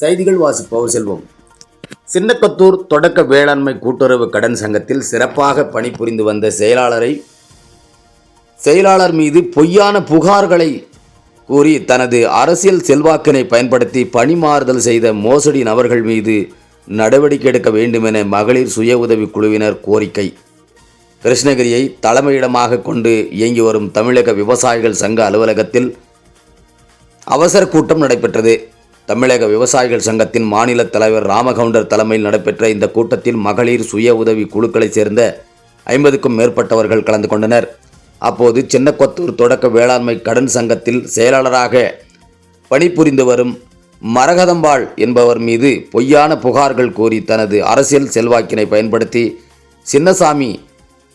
செய்திகள் வாசிப்பவர் செல்வம். சின்னக்கத்தூர் தொடக்க வேளாண்மை கூட்டுறவு கடன் சங்கத்தில் சிறப்பாக பணிபுரிந்து வந்த செயலாளரை செயலாளர் மீது பொய்யான புகார்களை கூறி தனது அரசியல் செல்வாக்கினை பயன்படுத்தி பணிமாறுதல் செய்த மோசடி நபர்கள் மீது நடவடிக்கை எடுக்க வேண்டுமென மகளிர் சுய உதவிக் குழுவினர் கோரிக்கை. கிருஷ்ணகிரியை தலைமையிடமாக கொண்டு இயங்கி வரும் தமிழக விவசாயிகள் சங்க அலுவலகத்தில் அவசர கூட்டம் நடைபெற்றது. தமிழக விவசாயிகள் சங்கத்தின் மாநில தலைவர் ராமகவுண்டர் தலைமையில் நடைபெற்ற இந்த கூட்டத்தில் மகளிர் சுய உதவி குழுக்களைச் சேர்ந்த ஐம்பதுக்கும் மேற்பட்டவர்கள் கலந்து கொண்டனர். அப்போது சின்னக்கொத்தூர் தொடக்க வேளாண்மை கடன் சங்கத்தில் செயலாளராக பணிபுரிந்து வரும் மரகதம்பாள் என்பவர் மீது பொய்யான புகார்கள் கூறி தனது அரசியல் செல்வாக்கினை பயன்படுத்தி சின்னசாமி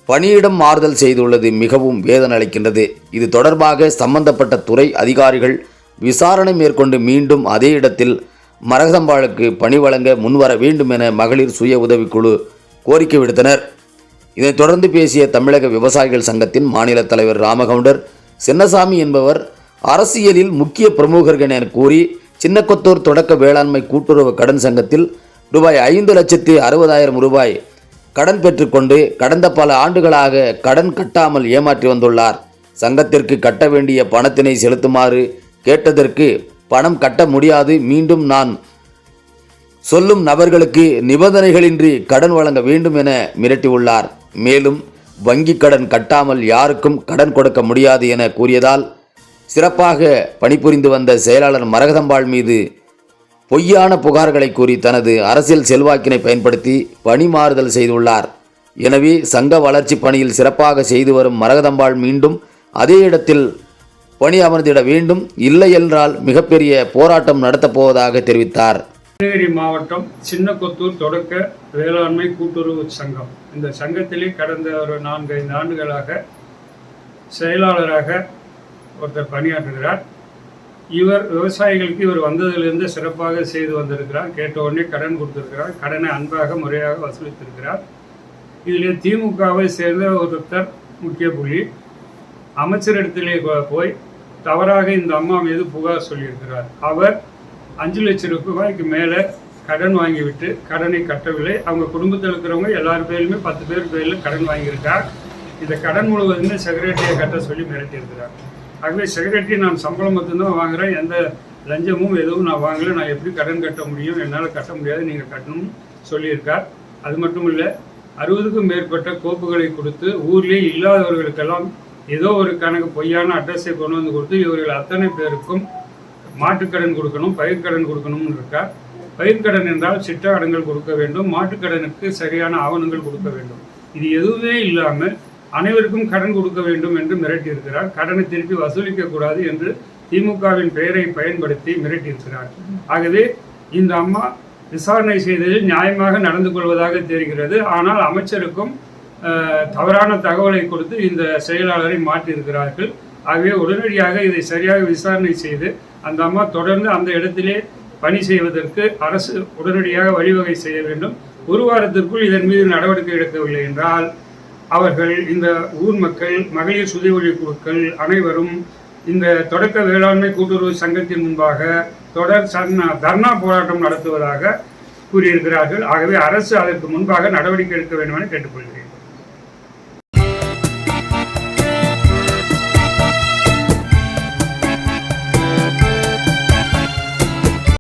பணியிடம் மாறுதல் செய்துள்ளது மிகவும் வேதனை அளிக்கின்றது. இது தொடர்பாக சம்பந்தப்பட்ட துறை அதிகாரிகள் விசாரணை மேற்கொண்டு மீண்டும் அதே இடத்தில் மரகதம்பாளுக்கு பணி வழங்க முன்வர வேண்டும் என மகளிர் சுய உதவிக்குழு கோரிக்கை விடுத்தனர். இதைத் தொடர்ந்து பேசிய தமிழக விவசாயிகள் சங்கத்தின் மாநில தலைவர் ராமகவுண்டர் சின்னசாமி என்பவர் அரசியலில் முக்கிய பிரமுகர்கள் என கூறி சின்னக்கொத்தூர் தொடக்க வேளாண்மை கூட்டுறவு கடன் சங்கத்தில் ரூபாய் ஐந்து லட்சத்தி அறுபதாயிரம் ரூபாய் கடன் பெற்றுக்கொண்டு கடந்த பல ஆண்டுகளாக கடன் கட்டாமல் ஏமாற்றி வந்துள்ளார். சங்கத்திற்கு கட்ட வேண்டிய பணத்தினை செலுத்துமாறு கேட்டதற்கு பணம் கட்ட முடியாது மீண்டும் நான் சொல்லும் நபர்களுக்கு நிபந்தனைகளின்றி கடன் வழங்க வேண்டும் என மிரட்டியுள்ளார் மேலும் வங்கி கடன் கட்டாமல் யாருக்கும் கடன் கொடுக்க முடியாது என கூறியதால் சிறப்பாக பணிபுரிந்து வந்த செயலாளர் மரகதம்பாள் மீது பொய்யான புகார்களை கூறி தனது அரசியல் செல்வாக்கினை பயன்படுத்தி பணி மாறுதல் செய்துள்ளார். எனவே சங்க வளர்ச்சி பணியில் சிறப்பாக செய்து வரும் மரகதம்பாள் மீண்டும் அதே இடத்தில் பணி அமர்ந்திட வேண்டும். இல்லை என்றால் மிகப்பெரிய போராட்டம் நடத்தப் போவதாக தெரிவித்தார். கிருஷ்ணகிரி மாவட்டம் சின்னக்கொத்தூர் தொடக்க வேளாண்மை கூட்டுறவு சங்கம். இந்த சங்கத்திலே கடந்த ஒரு நான்கு ஐந்து ஆண்டுகளாக செயலாளராக ஒருத்தர் பணியாற்றுகிறார். இவர் விவசாயிகளுக்கு இவர் வந்ததிலிருந்து சிறப்பாக செய்து வந்திருக்கிறார். கேட்ட உடனே கடன் கொடுத்திருக்கிறார். கடனை அன்பாக முறையாக வசூலித்திருக்கிறார். இதிலே திமுகவை சேர்ந்த ஒருத்தர் முக்கிய புள்ளி. அமைச்சரிடத்திலே போ- போய் தவறாக இந்த அம்மா மீது புகார் சொல்லியிருக்கிறார். அவர் அஞ்சு லட்சம் ரூபாய்க்கு மேலே கடன் வாங்கிவிட்டு கடனை கட்டவில்லை. அவங்க குடும்பத்தில் இருக்கிறவங்க எல்லார் பேருமே பத்து பேர் பேரில் கடன் வாங்கியிருக்கார். இந்த கடன் முழுவதுமே செக்ரட்டரியை கட்ட சொல்லி மிரட்டியிருக்கிறார். ஆகவே செக்ரட்டரி நான் சம்பளம் மட்டும்தான் வாங்குகிறேன் எந்த லஞ்சமும் எதுவும் நான் வாங்கலை. நான் எப்படி கடன் கட்ட முடியும்? என்னால் கட்ட முடியாது. நீங்கள் கட்டணும்னு சொல்லியிருக்கார். அது மட்டும் இல்லை அறுபதுக்கும் மேற்பட்ட கோப்புகளை கொடுத்து ஊர்லேயே இல்லாதவர்களுக்கெல்லாம் ஏதோ ஒரு கணக்கு பொய்யான அட்ரஸை கொண்டு வந்து கொடுத்து இவர்கள் அத்தனை பேருக்கும் மாட்டுக்கடன் கொடுக்கணும் பயிர்க்கடன் கொடுக்கணும்னு இருக்கார் பயிர்க்கடன் என்றால் சிட்டாடங்கள் கொடுக்க வேண்டும் மாட்டுக்கடனுக்கு சரியான ஆவணங்கள் கொடுக்க வேண்டும். இது எதுவுமே இல்லாமல் அனைவருக்கும் கடன் கொடுக்க வேண்டும் என்று மிரட்டியிருக்கிறார். கடனை திருப்பி வசூலிக்க கூடாது என்று திமுகவின் பெயரை பயன்படுத்தி மிரட்டியிருக்கிறார். ஆகவே இந்த அம்மா விசாரணை செய்ததில் நியாயமாக நடந்து கொள்வதாக தெரிகிறது. ஆனால் அமைச்சருக்கும் தவறான தகவலை கொடுத்து இந்த செயலாளரை மாற்றியிருக்கிறார்கள். ஆகவே உடனடியாக இதை சரியாக விசாரணை செய்து அந்த அம்மா தொடர்ந்து அந்த இடத்திலே பணி செய்வதற்கு அரசு உடனடியாக வழிவகை செய்ய வேண்டும். ஒரு வாரத்திற்குள் இதன் மீது நடவடிக்கை எடுக்கவில்லை என்றால் அவர்கள் இந்த ஊர் மக்கள் மகளிர் சுயஉதவி குழுக்கள் அனைவரும் இந்த தொடக்க வேளாண்மை கூட்டுறவு சங்கத்தின் முன்பாக தொடர் சர்ணா தர்ணா போராட்டம் நடத்துவதாக கூறியிருக்கிறார்கள். ஆகவே அரசு அதற்கு முன்பாக நடவடிக்கை எடுக்க வேண்டும் என கேட்டுக்கொள்கிறேன்.